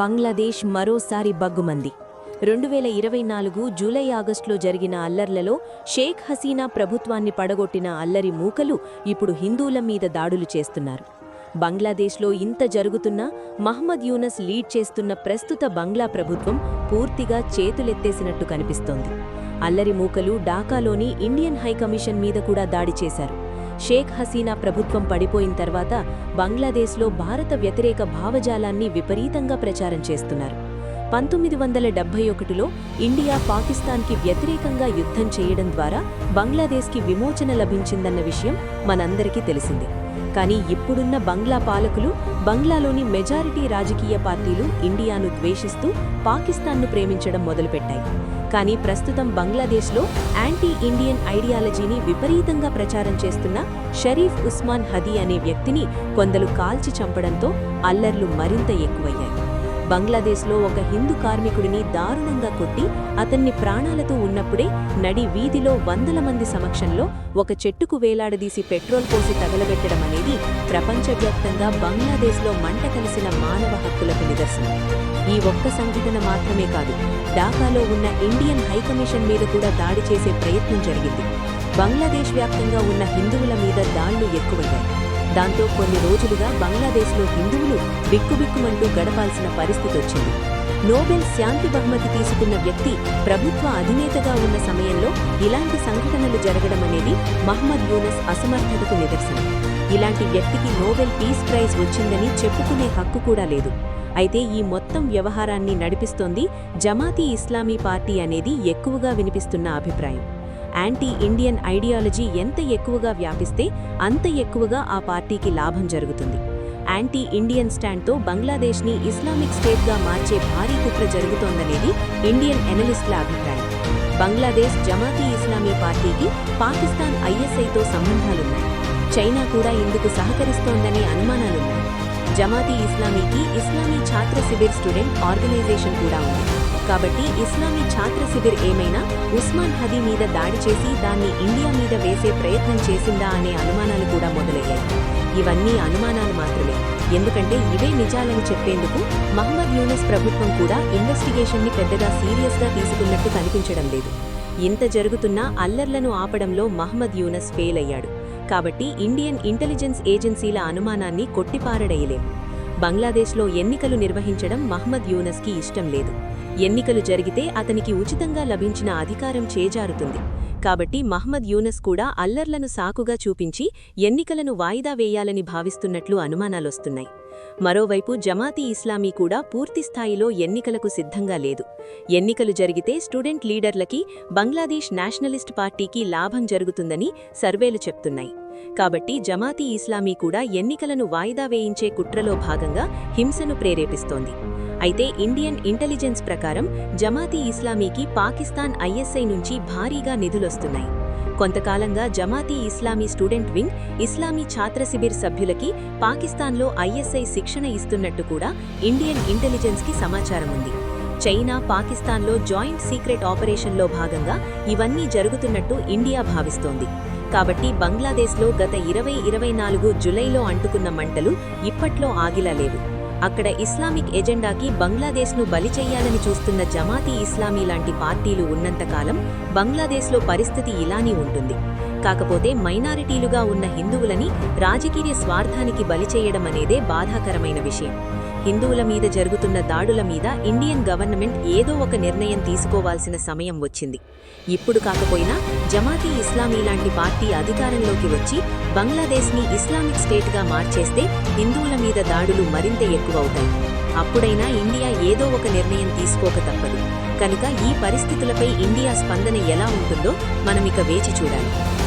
బంగ్లాదేశ్ మరోసారి బగ్గుమంది. రెండు వేల ఇరవై నాలుగు జూలై ఆగస్టులో జరిగిన అల్లర్లలో షేక్ హసీనా ప్రభుత్వాన్ని పడగొట్టిన అల్లరి మూకలు ఇప్పుడు హిందువుల మీద దాడులు చేస్తున్నారు. బంగ్లాదేశ్లో ఇంత జరుగుతున్నా మహ్మద్ యూనస్ లీడ్ చేస్తున్న ప్రస్తుత బంగ్లా ప్రభుత్వం పూర్తిగా చేతులెత్తేసినట్టు కనిపిస్తోంది. అల్లరి మూకలు ఢాకాలోని ఇండియన్ హైకమిషన్ మీద కూడా దాడి చేశారు. షేక్ హసీనా ప్రభుత్వం పడిపోయిన తర్వాత బంగ్లాదేశ్లో భారత వ్యతిరేక భావజాలాన్ని విపరీతంగా ప్రచారం చేస్తున్నారు. పంతొమ్మిది వందల డెబ్బై ఒకటిలో ఇండియా పాకిస్తాన్కి వ్యతిరేకంగా యుద్ధం చేయడం ద్వారా బంగ్లాదేశ్కి విమోచన లభించిందన్న విషయం మనందరికీ తెలిసిందే. కానీ ఇప్పుడున్న బంగ్లా పాలకులు బంగ్లాలోని మెజారిటీ రాజకీయ పార్టీలు ఇండియాను ద్వేషిస్తూ పాకిస్తాన్ను ప్రేమించడం మొదలుపెట్టాయి. కానీ ప్రస్తుతం బంగ్లాదేశ్లో యాంటీ ఇండియన్ ఐడియాలజీని విపరీతంగా ప్రచారం చేస్తున్న షరీఫ్ ఉస్మాన్ హదీ అనే వ్యక్తిని కొందరు కాల్చి చంపడంతో అల్లర్లు మరింత ఎక్కువయ్యాయి. బంగ్లాదేశ్లో ఒక హిందూ కార్మికుడిని దారుణంగా కొట్టి అతన్ని ప్రాణాలతో ఉన్నప్పుడే నడి వీధిలో వందల మంది సమక్షంలో ఒక చెట్టుకు వేలాడదీసి పెట్రోల్ పోసి తగలబెట్టడం అనేది ప్రపంచవ్యాప్తంగా బంగ్లాదేశ్లో మంట కలిసిన మానవ హక్కులకు నిదర్శనం. ఈ ఒక్క సంఘటన మాత్రమే కాదు ఢాకాలో ఉన్న ఇండియన్ హైకమిషన్ మీద కూడా దాడి చేసే ప్రయత్నం జరిగింది. బంగ్లాదేశ్ వ్యాప్తంగా ఉన్న హిందువుల మీద దాళ్ళు ఎక్కువయ్యాయి. దాంతో కొన్ని రోజులుగా బంగ్లాదేశ్లో హిందువులు బిక్కుబిక్కుమంటూ గడపాల్సిన పరిస్థితి వచ్చింది నోబెల్ శాంతి బహుమతి తీసుకున్న వ్యక్తి ప్రభుత్వ అధినేతగా ఉన్న సమయంలో ఇలాంటి సంఘటనలు జరగడం అనేది మహ్మద్ యూనస్ అసమర్థతకు నిదర్శనం. ఇలాంటి వ్యక్తికి నోబెల్ పీస్ ప్రైజ్ వచ్చిందని చెప్పుకునే హక్కు కూడా లేదు. అయితే ఈ మొత్తం వ్యవహారాన్ని నడిపిస్తోంది జమాతీ ఇస్లామీ పార్టీ అనేది ఎక్కువగా వినిపిస్తున్న అభిప్రాయం. యాంటీ ఇండియన్ ఐడియాలజీ ఎంత ఎక్కువగా వ్యాపిస్తే అంత ఎక్కువగా ఆ పార్టీకి లాభం జరుగుతుంది. యాంటీ ఇండియన్ స్టాండ్తో బంగ్లాదేశ్ని ఇస్లామిక్ స్టేట్గా మార్చే భారీ కుట్ర జరుగుతోందనేది ఇండియన్ ఎనలిస్టుల అభిప్రాయం. బంగ్లాదేశ్ జమాతీ ఇస్లామీ పార్టీకి పాకిస్తాన్ ఐఎస్ఐతో సంబంధాలున్నాయి. చైనా కూడా ఇందుకు సహకరిస్తోందనే అనుమానాలున్నాయి. జమాతీ ఇస్లామీకి ఇస్లామీ ఛాత్ర శిబిర్ స్టూడెంట్ ఆర్గనైజేషన్ కూడా ఉంది. కాబట్టి ఇస్లామీ ఛాత్ర శిబిర్ ఏమైనా ఉస్మాన్ హదీ మీద దాడి చేసి దాన్ని ఇండియా మీద వేసే ప్రయత్నం చేసిందా అనే అనుమానాలు కూడా మొదలయ్యాయి. ఇవన్నీ అనుమానాలు మాత్రమే. ఎందుకంటే ఇవే నిజాలని చెప్పేందుకు మహమ్మద్ యూనస్ ప్రభుత్వం కూడా ఇన్వెస్టిగేషన్ని పెద్దగా సీరియస్గా తీసుకున్నట్టు కనిపించడం లేదు. ఇంత జరుగుతున్నా అల్లర్లను ఆపడంలో మహమ్మద్ యూనస్ ఫెయిల్ అయ్యాడు. కాబట్టి ఇండియన్ ఇంటెలిజెన్స్ ఏజెన్సీల అనుమానాన్ని కొట్టిపారడయలేం. బంగ్లాదేశ్లో ఎన్నికలు నిర్వహించడం మహ్మద్ యూనస్కి ఇష్టం లేదు. ఎన్నికలు జరిగితే అతనికి ఉచితంగా లభించిన అధికారం చేజారుతుంది. కాబట్టి మహ్మద్ యూనస్ కూడా అల్లర్లను సాకుగా చూపించి ఎన్నికలను వాయిదా వేయాలని భావిస్తున్నట్లు అనుమానాలొస్తున్నాయి. మరోవైపు జమాతీ ఇస్లామీ కూడా పూర్తిస్థాయిలో ఎన్నికలకు సిద్ధంగా లేదు. ఎన్నికలు జరిగితే స్టూడెంట్ లీడర్లకి బంగ్లాదేశ్ నేషనలిస్ట్ పార్టీకి లాభం జరుగుతుందని సర్వేలు చెప్తున్నాయి. కాబట్టి జమాతీ ఇస్లామీ కూడా ఎన్నికలను వాయిదా వేయించే కుట్రలో భాగంగా హింసను ప్రేరేపిస్తోంది. అయితే ఇండియన్ ఇంటెలిజెన్స్ ప్రకారం జమాతీ ఇస్లామీకి పాకిస్తాన్ ఐఎస్ఐ నుంచి భారీగా నిధులొస్తున్నాయి. కొంతకాలంగా జమాతీ ఇస్లామీ స్టూడెంట్ వింగ్ ఇస్లామీ ఛాత్ర శిబిర్ సభ్యులకి పాకిస్తాన్లో ఐఎస్ఐ శిక్షణ ఇస్తున్నట్టు కూడా ఇండియన్ ఇంటెలిజెన్స్కి సమాచారం ఉంది చైనా పాకిస్తాన్లో జాయింట్ సీక్రెట్ ఆపరేషన్లో భాగంగా ఇవన్నీ జరుగుతున్నట్టు ఇండియా భావిస్తోంది. కాబట్టి బంగ్లాదేశ్లో గత ఇరవై ఇరవై నాలుగు జులైలో అంటుకున్న మంటలు ఇప్పట్లో ఆగిలా లేవు. అక్కడ ఇస్లామిక్ ఎజెండాకి బంగ్లాదేశ్ను బలి చెయ్యాలని చూస్తున్న జమాతీ ఇస్లామీ లాంటి పార్టీలు ఉన్నంతకాలం బంగ్లాదేశ్లో పరిస్థితి ఇలానే ఉంటుంది. కాకపోతే మైనారిటీలుగా ఉన్న హిందువులని రాజకీయ స్వార్థానికి బలి చేయడం అనేదే బాధాకరమైన విషయం. హిందువుల మీద జరుగుతున్న దాడుల మీద ఇండియన్ గవర్నమెంట్ ఏదో ఒక నిర్ణయం తీసుకోవాల్సిన సమయం వచ్చింది. ఇప్పుడు కాకపోయినా జమాతీ ఇస్లామీ లాంటి పార్టీ అధికారంలోకి వచ్చి బంగ్లాదేశ్ని ఇస్లామిక్ స్టేట్గా మార్చేస్తే హిందువుల మీద దాడులు మరింత ఎక్కువవుతాయి. అప్పుడైనా ఇండియా ఏదో ఒక నిర్ణయం తీసుకోక తప్పదు. కనుక ఈ పరిస్థితులపై ఇండియా స్పందన ఎలా ఉంటుందో మనమిక వేచి చూడాలి.